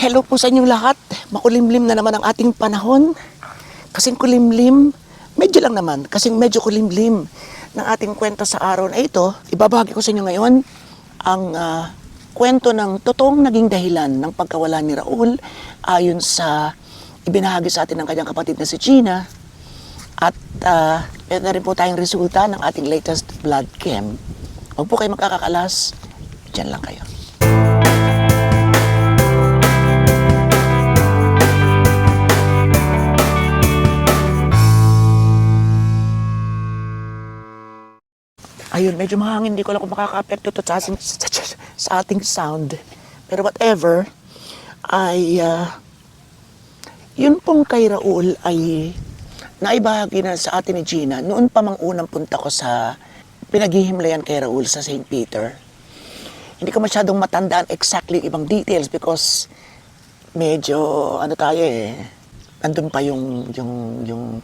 Hello po sa inyong lahat. Makulimlim na naman ang ating panahon. Kasing kulimlim, medyo lang naman, kasing medyo kulimlim ng ating kwento sa araw na ito. Ibabahagi ko sa inyo ngayon ang ah, kwento ng totoong naging dahilan ng pagkawala ni Raul ayon sa ibinahagi sa atin ng kanyang kapatid na si Gina. At uh, meron na rin po tayong resulta ng ating latest blood chem. Huwag po kayo makakakalas, dyan lang kayo. Ayun, medyo mahangin. Hindi ko alam kung makaka-apekto to sa, ating, sa, sa ating sound. Pero whatever, ay... ah, yun pong kay Raul ay naibahagi na sa atin ni Gina. Noon pa mang unang punta ko sa pinaghihimlayan kay Raul sa St. Peter. Hindi ko masyadong matandaan exactly ibang details because medyo ano tayo eh. Andun pa yung yung yung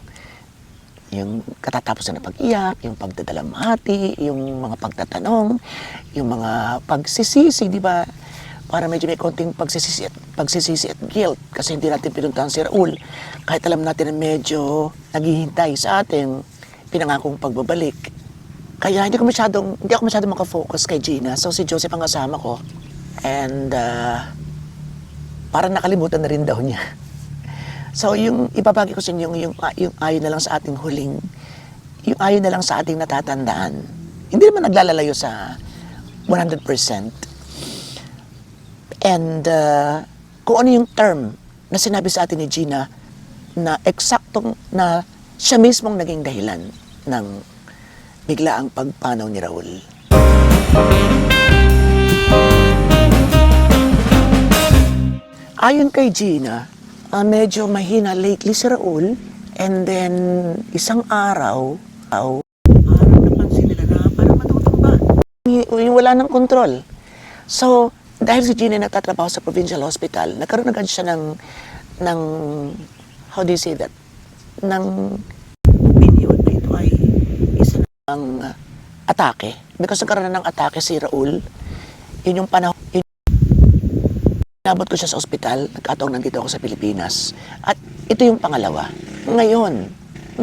yung katatapusan ng pag-iyak, yung pagdadalamhati, yung mga pagtatanong, yung mga pagsisisi, di ba? Para medyo may konting pagsisisi at, pagsisisi at guilt kasi hindi natin pinuntahan si Raul. Kahit alam natin na medyo naghihintay sa ating pinangakong pagbabalik. Kaya hindi ko masyadong, hindi ako masyadong makafocus kay Gina. So si Joseph ang kasama ko. And uh, parang nakalimutan na rin daw niya. So yung ibabagi ko sa inyo yung, yung, yung ayon na lang sa ating huling, yung ayon na lang sa ating natatandaan. Hindi naman naglalalayo sa 100%. And uh, kung ano yung term na sinabi sa atin ni Gina na eksaktong na siya mismong naging dahilan ng biglaang pagpanaw ni Raul. Ayon kay Gina, ah, medyo mahina lately si Raul. And then, isang araw, aw, parang napansin nila na parang yung wala ng kontrol. So, dahil si Gina nagtatrabaho sa provincial hospital, nagkaroon agad siya ng, ng, how do you say that? Ng opinion na ito ay isa ng uh, atake. Because nagkaroon na ng atake si Raul, yun yung panahon, Inabot ko siya sa ospital, nagkataong nandito ako sa Pilipinas. At ito yung pangalawa. Ngayon,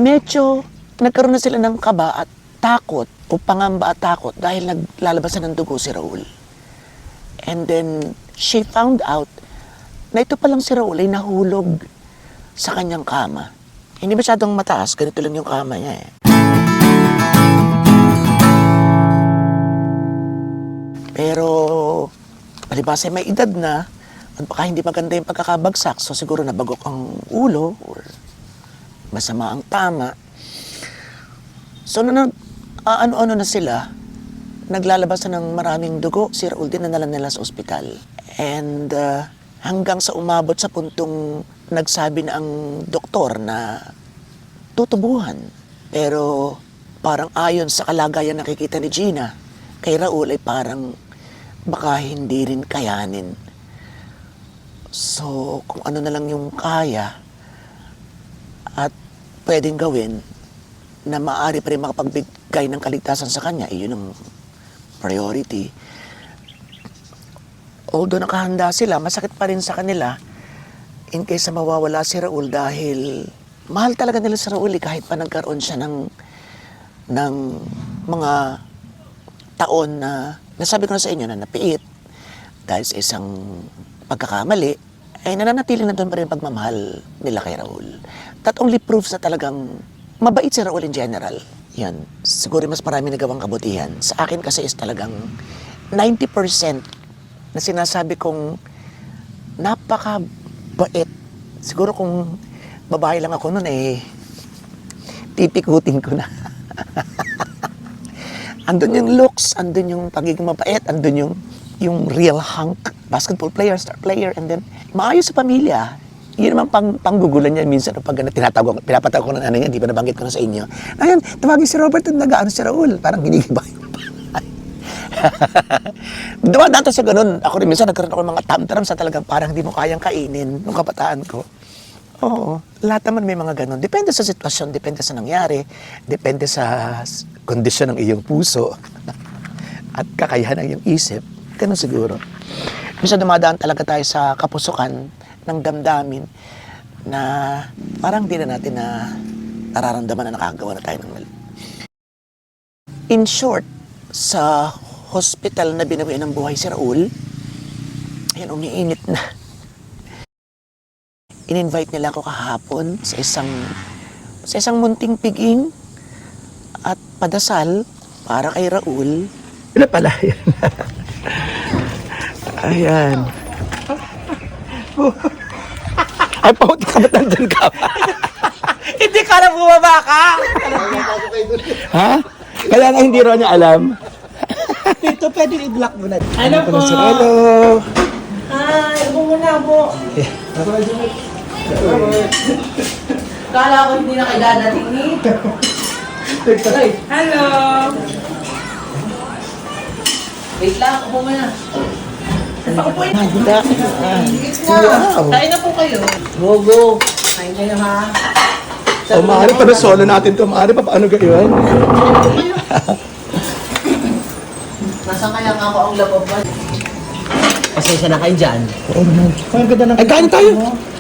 medyo nagkaroon na sila ng kaba at takot o pangamba at takot dahil naglalabasan ng dugo si Raul. And then, she found out na ito palang si Raul ay nahulog sa kanyang kama. Hindi masyadong mataas, ganito lang yung kama niya eh. Pero, palibasa may edad na, at baka hindi maganda yung pagkakabagsak, so siguro nabagok ang ulo, or masama ang tama. So, na ah, ano-ano na sila, naglalabas na ng maraming dugo, si Raul din na nila sa ospital. And ah, hanggang sa umabot sa puntong nagsabi na ang doktor na tutubuhan. Pero parang ayon sa kalagayan nakikita ni Gina, kay Raul ay parang baka hindi rin kayanin. So, kung ano na lang yung kaya at pwedeng gawin na maaari pa rin makapagbigay ng kaligtasan sa kanya, iyon ang priority. Although nakahanda sila, masakit pa rin sa kanila in case mawawala si Raul dahil mahal talaga nila si Raul eh, kahit pa nagkaroon siya ng, ng mga taon na nasabi ko na sa inyo na napiit dahil sa isang pagkakamali, ay nananatiling na doon pa rin pagmamahal nila kay Raul. That only proves na talagang mabait si Raul in general. Yan. Siguro mas marami nagawang kabutihan. Sa akin kasi is talagang 90% na sinasabi kong napakabait. Siguro kung babae lang ako noon eh, pipikutin ko na. andun yung looks, andun yung pagiging mabait, andun yung yung real hunk, basketball player, star player, and then maayos sa pamilya. Yun naman pang, panggugulan niya minsan pag tinatawag, pinapatawag ko ng ano niya, di ba nabanggit ko na sa inyo. Ayun, tawagin si Robert at nag-ano si Raul, parang ginigibay yung panay. Diba dati sa ganun, ako rin minsan nagkaroon ako ng mga tantrums sa talagang parang hindi mo kayang kainin nung kabataan ko. Oo, lahat naman may mga ganun. Depende sa sitwasyon, depende sa nangyari, depende sa kondisyon ng iyong puso at kakayahan ng iyong isip. Ganun siguro. Minsan dumadaan talaga tayo sa kapusukan ng damdamin na parang di na natin na nararamdaman na nakagawa na tayo ng mali. In short, sa hospital na binawi ng buhay si Raul, ayan, umiinit na. In-invite nila ako kahapon sa isang sa isang munting piging at padasal para kay Raul. Yan. Ayan. Ay, pauti ka ba't nandun ka hindi ka na bumaba ka! ha? Kaya nga hindi raw niya alam. Ito, pwede i-block mo na. Ano po? Hello! Ay, ako muna po. Kala ko hindi na kayo dadating ni. Hello! Wait lang, ako muna. Maganda. Wow. Kain na po kayo. Go, go. Kain kayo ha. O, maaari pa na solo natin to. Maaari pa paano gayon? Nasa kaya nga ako ang labab ba? Pasensya na kayo dyan. Oo naman. Ang ganda ng Ay, kain tayo!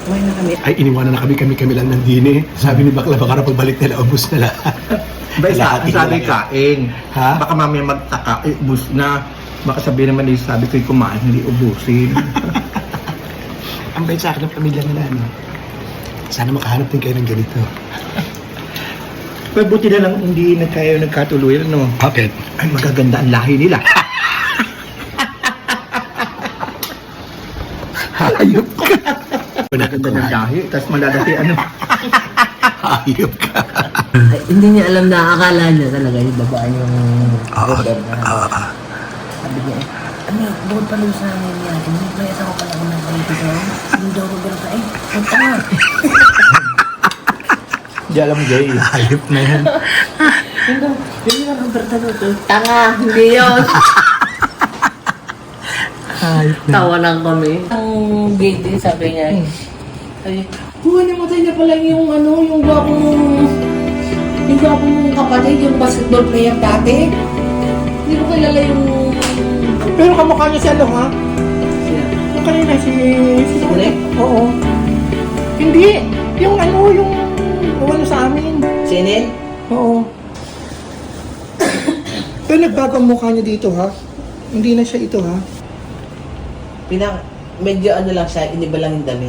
Kumain na kami. ay iniwanan na kami, kami-kami lang ng dine. Sabi ni Bakla, baka na pagbalik nila, ubus na lahat. Ba, isa, Lahat sabi kain. Ha? Baka mamaya magtaka, eh, ubus na. Baka sabihin naman eh, sabi ko'y kumain, hindi ubusin. Ang bait sa akin ng pamilya nila, no? Sana makahanap din kayo ng ganito. Pero buti na lang hindi na tayo nagkatuluyan, no? Bakit? Ay, magaganda ang lahi nila. Hayop ka. Magaganda ng lahi, tapos malalaki ano. Hayop ka. Ay, hindi niya alam na akala niya talaga yung babae yung Oo. Oo. Sabi niya eh, ano, bukod pa sa amin niya, hindi ba isa ko pala kung nagbalito ko? Hindi daw ko pero eh, punta nga. Hindi alam gay. Hayop na yan. Hindi, hindi lang ang bertado to. Tanga, hindi yun. Hayop na. Tawa lang kami. Ang gate din sabi niya, sabi niya, Huwag namatay na pala yung ano, yung gwapong, yung gwapong kapatid, yung basketball player dati. Hindi ko kilala yung Pero kamukha niya si ano ha? siya. Yung kanina si... si Direk? Oo. Hindi. Yung ano, yung... yung ano sa amin. Sinin? Oo. Pero nagbago ang mukha niya dito ha? Hindi na siya ito ha? Pinang, medyo ano lang siya, iniba lang yung dami.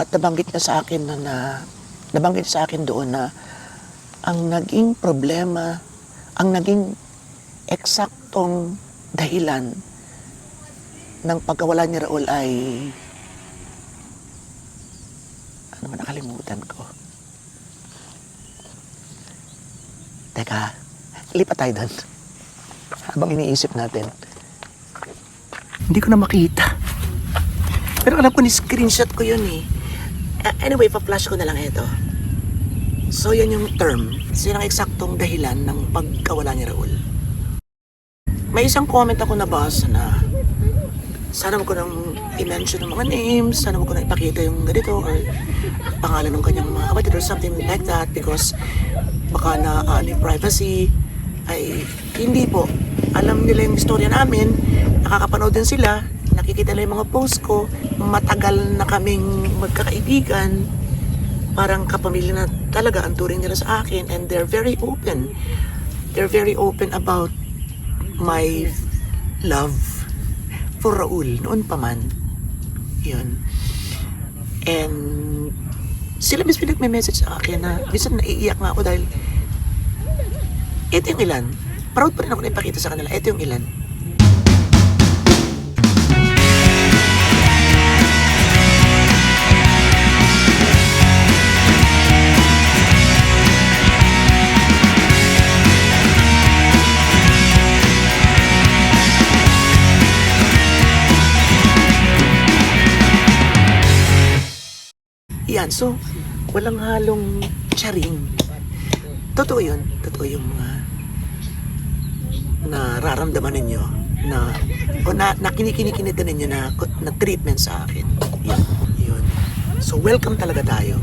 At nabanggit niya sa akin na, na nabanggit sa akin doon na ang naging problema, ang naging eksaktong dahilan ng pagkawala ni Raul ay ano man nakalimutan ko. Teka, lipat tayo doon. Habang iniisip natin. Hindi ko na makita. Pero alam ko ni screenshot ko yun eh. Uh, anyway, pa-flash ko na lang ito. So, yan yung term. So, yan ang eksaktong dahilan ng pagkawala ni Raul. May isang comment ako nabasa na sana mo ko nang i-mention ng mga names, sana mo ko nang ipakita yung ganito or pangalan ng kanyang mga kapatid or something like that because baka na uh, privacy ay hindi po. Alam nila yung istorya namin, nakakapanood din sila, nakikita nila yung mga post ko, matagal na kaming magkakaibigan, parang kapamilya na talaga ang turing nila sa akin and they're very open. They're very open about my love for Raul noon pa man. Yun. And sila mismo nagme-message sa akin na minsan naiiyak nga ako dahil ito yung ilan. Proud pa rin ako na ipakita sa kanila. Ito yung ilan. So, walang halong charing. Totoo yun. Totoo yung mga nararamdaman ninyo na o na, na kinikinikinita ninyo na, na treatment sa akin. Yun, yun. So, welcome talaga tayo.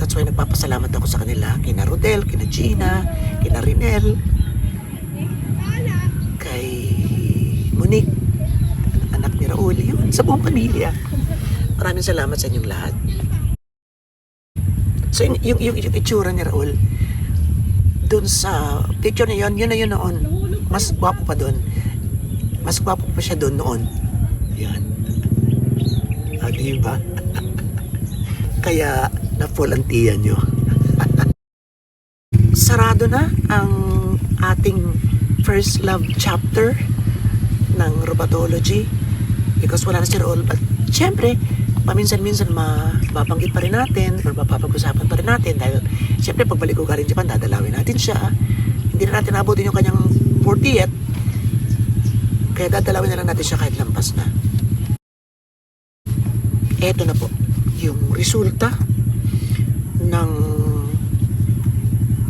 That's why nagpapasalamat ako sa kanila. Kina Rodel, kina Gina, kina Rinel, kay Monique, anak ni Raul. Yun, sa buong pamilya. Maraming salamat sa inyong lahat. So, yung, yung, yung, yung itsura ni Raul, dun sa picture na yun, yun na yun noon. Mas gwapo pa dun. Mas gwapo pa siya dun noon. Yan. Ah, di ba? Kaya, tiyan nyo. Sarado na ang ating first love chapter ng Robontology because wala na si Raul. But, syempre, paminsan-minsan mababanggit pa rin natin or mapapag-usapan pa rin natin dahil syempre pagbalik ko galing Japan, dadalawin natin siya. Hindi na natin abutin yung kanyang 40th. Kaya dadalawin na lang natin siya kahit lampas na. Eto na po, yung resulta ng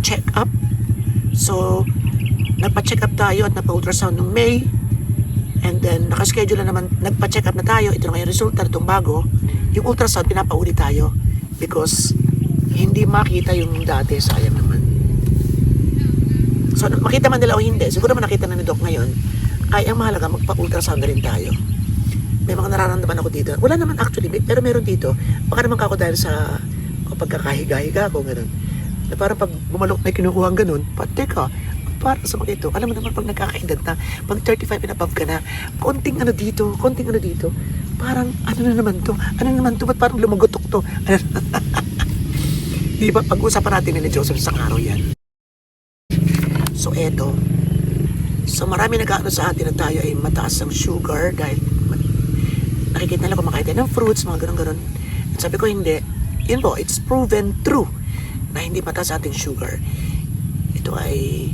check-up. So, nagpa-check up tayo at napa-ultrasound nung May. And then, nakaschedule na naman, nagpa-check up na tayo. Ito na ngayon resulta itong bago. Yung ultrasound, pinapauli tayo. Because, hindi makita yung dati. Sayang naman. So, makita man nila o hindi, siguro man nakita na ni Doc ngayon, ay ang mahalaga, magpa-ultrasound na rin tayo. May mga nararamdaman ako dito. Wala naman actually, pero meron dito. Baka naman kako dahil sa pagkakahiga-higa ko, ganun. Na parang pag bumalok may kinukuha ganun, pati ka, para mga ito, alam mo naman pag nagkakaedad na, pag 35 and above ka na, konting ano dito, konting ano dito, parang ano na naman to, ano na naman to, ba't parang lumagotok to? Di ba, pag-usapan natin ni Joseph sa araw yan. So eto, so marami nag sa atin na tayo ay mataas ang sugar dahil nakikita nila kumakain tayo ng fruits, mga ganun-ganun. Sabi ko hindi, yun po, it's proven true na hindi mataas ating sugar. Ito ay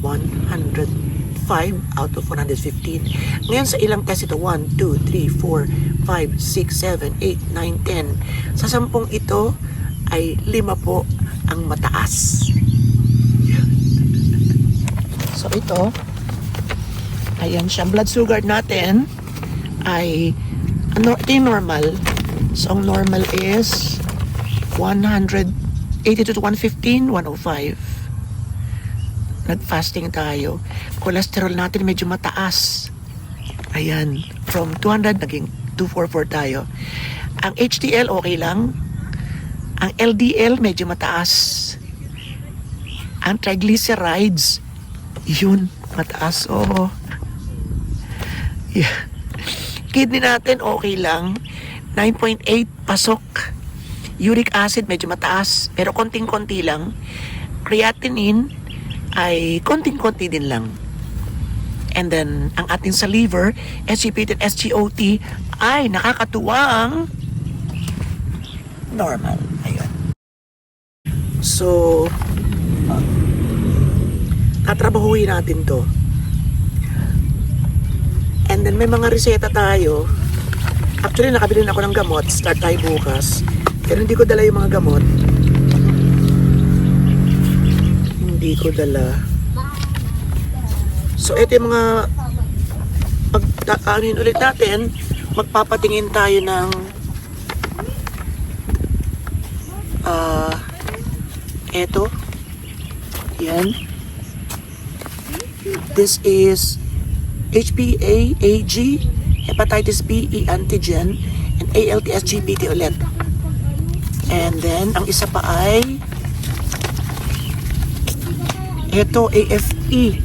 105 out of 115. Ngayon sa ilang test ito, 1, 2, 3, 4, 5, 6, 7, 8, 9, 10. Sa sampung ito ay lima po ang mataas. So ito, ayan siya. Blood sugar natin ay, ano, ito yung normal. So ang normal is 182 to 115, 105. Nag-fasting tayo. Cholesterol natin medyo mataas. Ayan, from 200 naging 244 tayo. Ang HDL okay lang. Ang LDL medyo mataas. Ang triglycerides yun, mataas, oo. Yeah. Kidney natin, okay lang. 9.8, pasok. Uric acid, medyo mataas. Pero konting-konti lang. Creatinine, ay konting-konti din lang. And then, ang ating sa liver, SGPT SGOT, ay nakakatuwang normal. Ayun. So, tatrabahuhin natin to. And then may mga reseta tayo. Actually, nakabili na ako ng gamot. Start tayo bukas. Pero hindi ko dala yung mga gamot. Hindi ko dala. So, ito yung mga pagtaanin ulit natin. Magpapatingin tayo ng ah eto. Yan. This is HPA, AG, hepatitis B, E antigen, and ALTS GPT ulit. And then, ang isa pa ay ito, AFE.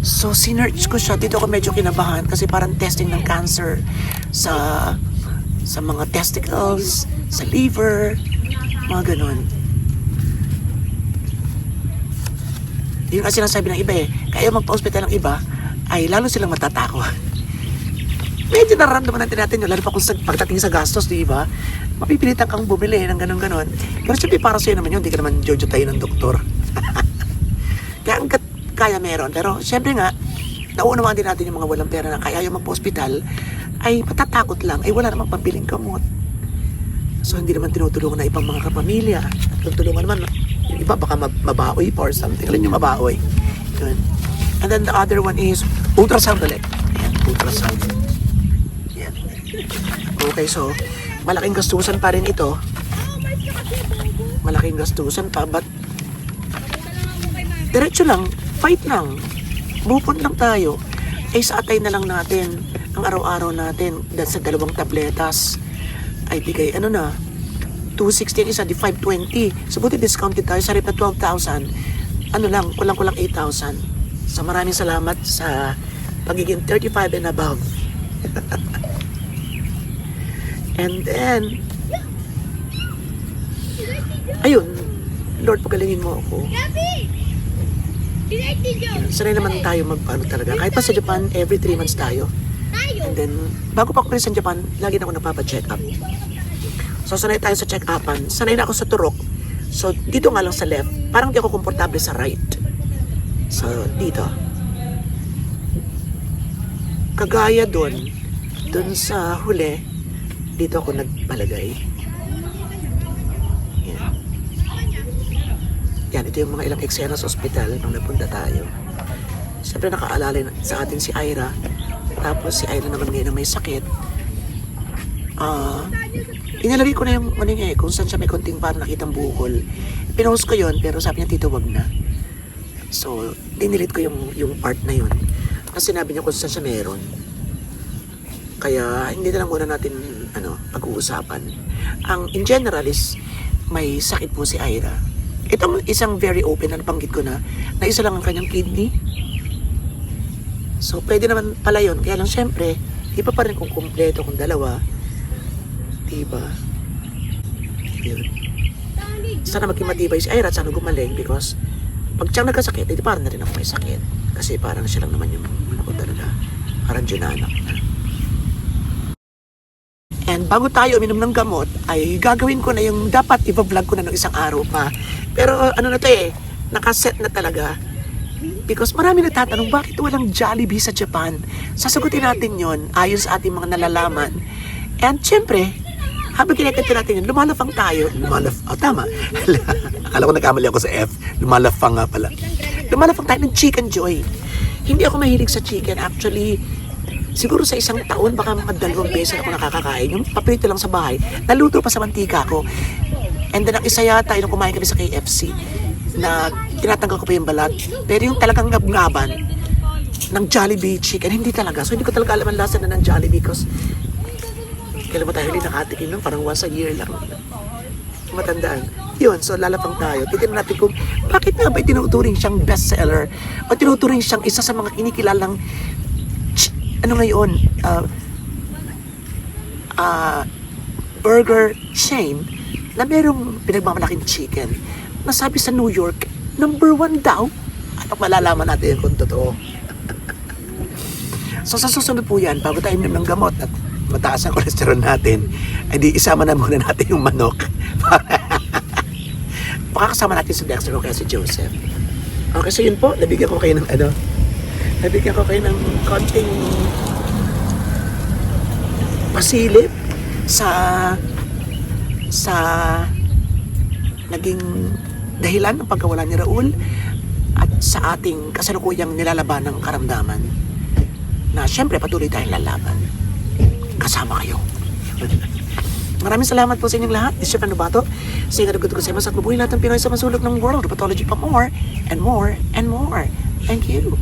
So, sinerch ko siya. Dito ako medyo kinabahan kasi parang testing ng cancer sa sa mga testicles, sa liver, mga ganun. Yun kasi sinasabi ng iba eh. Kaya magpa-hospital ng iba, ay lalo silang matatakot. Medyo nararamdaman natin natin yun, lalo pa kung sa, pagdating sa gastos, di ba? Mapipilitan kang bumili ng ganun-ganon. Pero syempre para sa'yo naman yun, hindi ka naman jojo tayo ng doktor. kaya hanggat kaya meron. Pero syempre nga, nauunawaan din natin yung mga walang pera na kaya yung magpa-hospital, ay matatakot lang, ay wala namang pambiling gamot. So hindi naman tinutulungan na ibang mga kapamilya. Tutulungan naman, yung iba baka mab- mabaoy pa or something. Alam yung mabaoy. Yun. And then the other one is ultrasound ulit. Ultrasound. Okay, so malaking gastusan pa rin ito. Malaking gastusan pa, but diretso lang, fight lang. Bupon lang tayo. eh sa atay na lang natin ang araw-araw natin dahil sa dalawang tabletas ay bigay ano na 260 ang isa, di 520. So, discounted tayo sa rate na 12,000. Ano lang, kulang-kulang 8,000. So, maraming salamat sa pagiging 35 and above. and then, ayun, Lord, pagalingin mo ako. Sanay naman tayo magpaano talaga. Kahit pa sa Japan, every 3 months tayo. And then, bago pa ako sa Japan, lagi na ako nagpapa-check up. So, sanay tayo sa check-upan. Sanay na ako sa turok. So, dito nga lang sa left. Parang di ako komportable sa right. So, dito. Kagaya doon, doon sa huli, dito ako nagpalagay. Yan. Yan, ito yung mga ilang eksena sa ospital nung napunta tayo. Siyempre nakaalala sa atin si Ira. Tapos si Ira naman ngayon may sakit. Ah, inalagay ko na yung ano niya eh, kung saan siya may konting parang nakitang bukol. Pinost ko yon pero sabi niya, tito, wag na. So, dinilit ko yung, yung part na yun. Kasi sinabi niya kung saan siya meron. Kaya, hindi na lang muna natin ano, pag-uusapan. Ang, in general is, may sakit po si Ira. Itong isang very open, na nabanggit ko na, na isa lang ang kanyang kidney. So, pwede naman pala yun. Kaya lang, syempre, iba pa rin kung kumpleto kung dalawa. Diba? Yun. Sana maging matibay si Ira at sana gumaling because pag siyang nagkasakit, edi parang na rin ako may sakit. Kasi parang siya lang naman yung ano ko talaga. Parang dinanak na. And bago tayo uminom ng gamot, ay gagawin ko na yung dapat i-vlog ko na ng isang araw pa. Pero ano na to eh, nakaset na talaga. Because marami nagtatanong, bakit walang Jollibee sa Japan? Sasagutin natin yon ayon sa ating mga nalalaman. And syempre, habang kinakita natin yun, lumalafang tayo. Lumalaf, oh tama. Akala ko nagkamali ako sa F. Lumalafang nga pala. Lumalafang tayo ng Chicken Joy. Hindi ako mahilig sa chicken. Actually, siguro sa isang taon, baka dalawang beses ako nakakakain. Yung paprito lang sa bahay. Naluto pa sa mantika ko. And then ang isa yata, yung kumain kami sa KFC, na tinatanggal ko pa yung balat. Pero yung talagang ngab-ngaban ng Jollibee chicken, hindi talaga. So hindi ko talaga alam ang lasa na ng Jollibee because kailan mo tayo hindi nakatikim nun? Parang once a year lang. Matandaan. Yun, so lalapang tayo. Tignan natin kung bakit nga ba tinuturing siyang bestseller o tinuturing siyang isa sa mga kinikilalang ano ngayon, uh, uh, burger chain na merong pinagmamalaking chicken na sabi sa New York, number one daw. At malalaman natin kung totoo. So sa susunod po yan, bago tayo ng gamot at mataas ang kolesterol natin, ay di isama na muna natin yung manok. Pakakasama natin si Dexter o kaya si Joseph. Okay, so yun po, nabigyan ko kayo ng ano, nabigyan ko kayo ng konting pasilip sa sa naging dahilan ng pagkawala ni Raul at sa ating kasalukuyang nilalaban ng karamdaman na syempre patuloy tayong lalaban. Kasama kayo. Maraming salamat po sa inyong lahat. This is Chef Anubato. Sa inyo ko sa mas at mabuhay lahat ng Pinoy sa masulok ng world. Pathology pa more and more and more. Thank you.